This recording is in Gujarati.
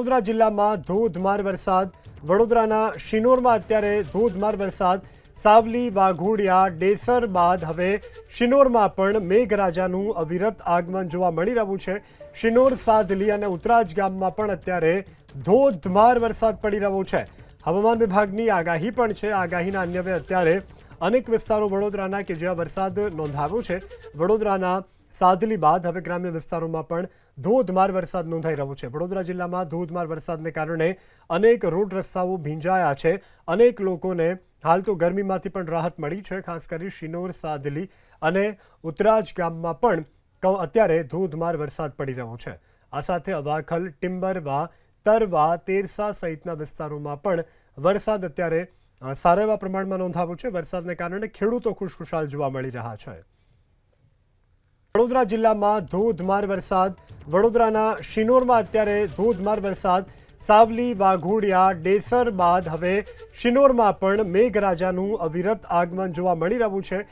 વડોદરા જિલ્લામાં ધોધમાર વરસાદ. વડોદરાના શિનોરમાં અત્યારે ધોધમાર વરસાદ. સાવલી, વાઘોડિયા, ડેસર બાદ હવે શિનોરમાં પણ મેઘરાજાનું અવિરત આગમન જોવા મળી રહ્યું છે. શિનોર સાદલી અને ઉતરાજ ગામમાં પણ અત્યારે ધોધમાર વરસાદ પડી રહ્યો છે. હવામાન વિભાગની આગાહી પણ છે. આગાહીના અન્યવે અત્યારે અનેક વિસ્તારો વડોદરાના કે જ્યાં વરસાદ નોંધાવ્યો છે. વડોદરાના સાદલી બાદ હવે ગ્રામ્ય વિસ્તારોમાં પણ ધોધમાર વરસાદ નોંધાઈ રહ્યો છે. વડોદરા જિલ્લામાં ધોધમાર વરસાદને કારણે અનેક રોડ રસ્તાઓ ભીંજાયા છે. અનેક લોકોને હાલ તો ગરમીમાંથી પણ રાહત મળી છે. ખાસ કરી શિનોર સાદલી અને ઉત્તરાજ ગામમાં પણ અત્યારે ધોધમાર વરસાદ પડી રહ્યો છે. આ સાથે અવાખલ ટિમ્બરવા તરવા તેરસા સહિતના વિસ્તારોમાં પણ વરસાદ અત્યારે સારા એવા પ્રમાણમાં નોંધાવ્યો છે. વરસાદને કારણે ખેડૂતો ખુશખુશાલ જોવા મળી રહ્યા છે. વડોદરા જિલ્લામાં ધોધમાર વરસાદ. વડોદરાના શિનોરમાં અત્યારે ધોધમાર વરસાદ. સાવલી, વાઘોડિયા, ડેસર બાદ હવે શિનોરમાં પણ મેઘરાજાનું અવિરત આગમન જોવા મળી રહ્યું છે.